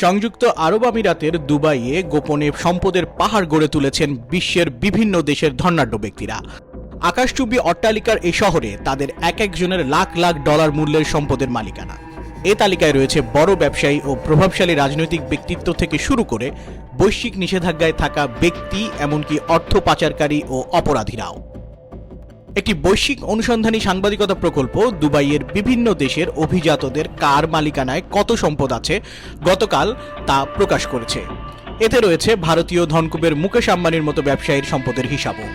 সংযুক্ত আরব আমিরাতের দুবাইয়ে গোপনে সম্পদের পাহাড় গড়ে তুলেছেন বিশ্বের বিভিন্ন দেশের ধনাঢ্য ব্যক্তিরা। আকাশচুম্বী অট্টালিকার এই শহরে তাদের এক একজনের লাখ লাখ ডলার মূল্যের সম্পদের মালিকানা। এ তালিকায় রয়েছে বড় ব্যবসায়ী ও প্রভাবশালী রাজনৈতিক ব্যক্তিত্ব থেকে শুরু করে বৈশ্বিক নিষেধাজ্ঞায় থাকা ব্যক্তি, এমনকি অর্থ পাচারকারী ও অপরাধীরাও। একটি বৈশ্বিক অনুসন্ধানী সাংবাদিকতা প্রকল্প দুবাইয়ের বিভিন্ন দেশের অভিজাতদের কার মালিকানায় কত সম্পদ আছে গতকাল তা প্রকাশ করেছে। এতে রয়েছে ভারতীয় ধনকুবের মুকেশ আম্বানির মতো ব্যবসায়ীর সম্পদের হিসাবও।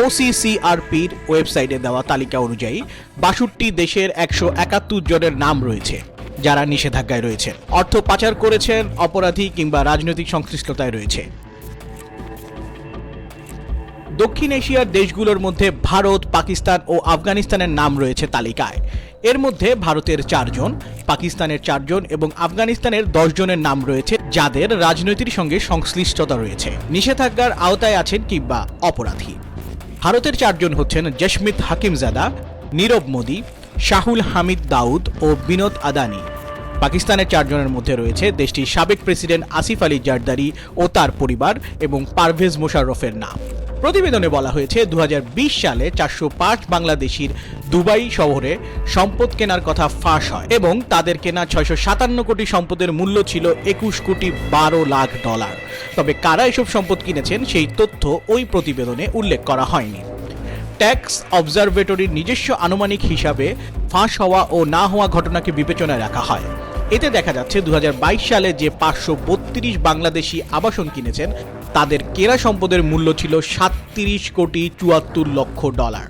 ওসিসিআরপির ওয়েবসাইটে দেওয়া তালিকা অনুযায়ী বাষট্টি দেশের একশো একাত্তর জনের নাম রয়েছে, যারা নিষেধাজ্ঞায় রয়েছেন অর্থ পাচার করেছেন, অপরাধী কিংবা রাজনৈতিক সংশ্লিষ্টতায় রয়েছে। দক্ষিণ এশিয়ার দেশগুলোর মধ্যে ভারত, পাকিস্তান ও আফগানিস্তানের নাম রয়েছে তালিকায়। এর মধ্যে ভারতের চারজন, পাকিস্তানের চারজন এবং আফগানিস্তানের জনের নাম রয়েছে, যাদের রাজনীতির সঙ্গে সংশ্লিষ্টতা রয়েছে। নিষেধাজ্ঞার আওতায় আছেন কিংবা অপরাধী। ভারতের চারজন হচ্ছেন জশমিত হাকিমজাদা, নীরব মোদী, শাহুল হামিদ দাউদ ও বিনোদ আদানি। পাকিস্তানের চারজনের মধ্যে রয়েছে দেশটির সাবেক প্রেসিডেন্ট আসিফ আলী জারদারি ও তার পরিবার এবং পারভেজ মোশাররফের নাম। প্রতিবেদনে বলা হয়েছে দু হাজার বিশ সালে চারশো পাঁচ বাংলাদেশির দুবাই শহরে সম্পদ কেনার কথা ফাঁস হয় এবং তাদের কেনা ছয়শো সাতান্ন কোটি সম্পদের মূল্য ছিল একুশ কোটি বারো লাখ ডলার। তবে কারা এসব সম্পদ কিনেছেন সেই তথ্য ওই প্রতিবেদনে উল্লেখ করা হয়নি। ট্যাক্স অবজারভেটরির নিজস্ব আনুমানিক হিসাবে ফাঁস হওয়া ও না হওয়া ঘটনাকে বিবেচনায় রাখা হয়। এতে দেখা যাচ্ছে দু হাজার বাইশ সালে যে পাঁচশো বত্রিশ বাংলাদেশি আবাসন কিনেছেন, তাদের কেনা সম্পদের মূল্য ছিল সাতত্রিশ কোটি চুয়াত্তর লক্ষ ডলার।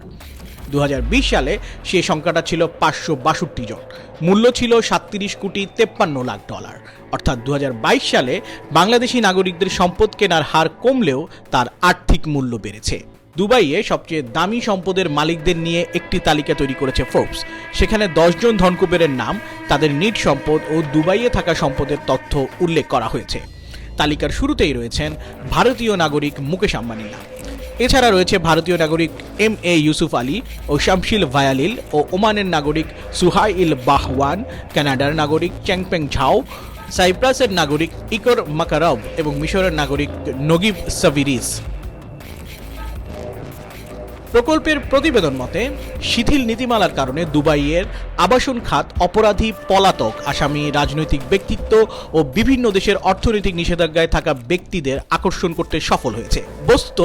দুহাজার বিশ সালে সে সংখ্যাটা ছিল পাঁচশো বাষট্টি জন। মূল্য ছিল সাতত্রিশ কোটি তেপ্পান্ন লাখ ডলার। অর্থাৎ দু হাজার বাইশ সালে বাংলাদেশি নাগরিকদের সম্পদ কেনার হার কমলেও তার আর্থিক মূল্য বেড়েছে। দুবাইয়ে সবচেয়ে দামি সম্পদের মালিকদের নিয়ে একটি তালিকা তৈরি করেছে ফোর্বস সেখানে দশজন ধনকুবেরের নাম তাদের নিট সম্পদ ও দুবাইয়ে থাকা সম্পদের তথ্য উল্লেখ করা হয়েছে। তালিকার শুরুতেই রয়েছেন ভারতীয় নাগরিক মুকেশ আম্বানির নাম এছাড়া রয়েছে ভারতীয় নাগরিক এম এ ইউসুফ আলী ও শামশিল ভায়ালিল ও ওমানের নাগরিক সুহাই ইল বাহওয়ান, কানাডার নাগরিক চ্যাংপেং ঝাও, সাইপ্রাসের নাগরিক ইকর মাকারব এবং মিশরের নাগরিক নগিব সাভিরিস। প্রকল্পের প্রতিবেদন মতে, শিথিল নীতিমালার কারণে দুবাইয়ের আবাসন খাত অপরাধী পলাতক আসামি রাজনৈতিক ব্যক্তিত্ব ও বিভিন্ন দেশের অর্থনৈতিক নিষেধাজ্ঞায় থাকা ব্যক্তিদের আকর্ষণ করতে সফল হয়েছে। বস্ত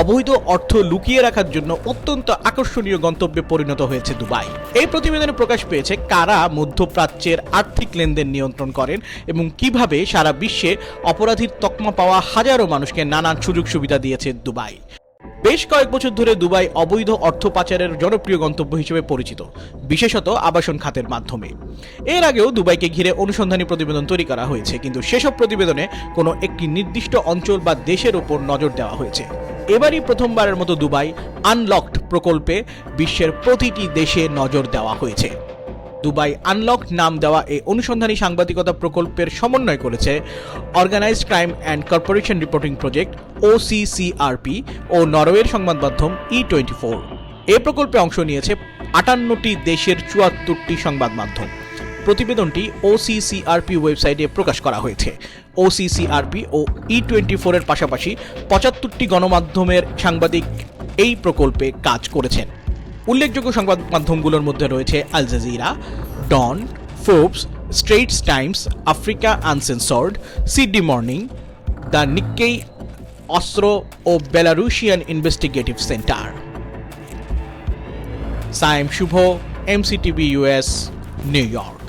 অবৈধ অর্থ লুকিয়ে রাখার জন্য অত্যন্ত আকর্ষণীয় গন্তব্যে পরিণত হয়েছে দুবাই। এই প্রতিবেদনে প্রকাশ পেয়েছে কারা মধ্যপ্রাচ্যের আর্থিক লেনদেন নিয়ন্ত্রণ করেন এবং কীভাবে সারা বিশ্বে অপরাধীর তকমা পাওয়া হাজারো মানুষকে নানান সুযোগ সুবিধা দিয়েছে দুবাই। বেশ কয়েক বছর ধরে দুবাই অবৈধ অর্থ পাচারের জনপ্রিয় গন্তব্য হিসেবে পরিচিত, বিশেষত আবাসন খাতের মাধ্যমে। এর আগেও দুবাইকে ঘিরে অনুসন্ধানী প্রতিবেদন তৈরি করা হয়েছে, কিন্তু সেসব প্রতিবেদনে কোনো একটি নির্দিষ্ট অঞ্চল বা দেশের উপর নজর দেওয়া হয়েছে। এবারই প্রথমবারের মতো দুবাই আনলকড প্রকল্পে বিশ্বের প্রতিটি দেশে নজর দেওয়া হয়েছে। দুবাই আনলক নাম দেওয়া এই অনুসন্ধানী সাংবাদিকতা প্রকল্পের সমন্বয় করেছে organised crime and corporation reporting project OCCRP ও নরওয়ের সংবাদ মাধ্যম ই টোয়েন্টি ফোর এ প্রকল্পে অংশ নিয়েছে আটান্নটি দেশের চুয়াত্তরটি সংবাদ মাধ্যম প্রতিবেদনটি ওসিসিআরপি ওয়েবসাইটে প্রকাশ করা হয়েছে। ওসিসিআরপি ও ই টোয়েন্টি ফোরের পাশাপাশি পঁচাত্তরটি গণমাধ্যমের সাংবাদিক এই প্রকল্পে কাজ করেছেন। উল্লেখযোগ্য সংবাদ মাধ্যমগুলোর মধ্যে রয়েছে Al Jazeera, Dawn, Forbes Straits Times, Africa Uncensored Sydney Morning, the Nikkei অস্ত্র ও Belarusian investigative centre. Sayem Shuvo, MCTV US New York.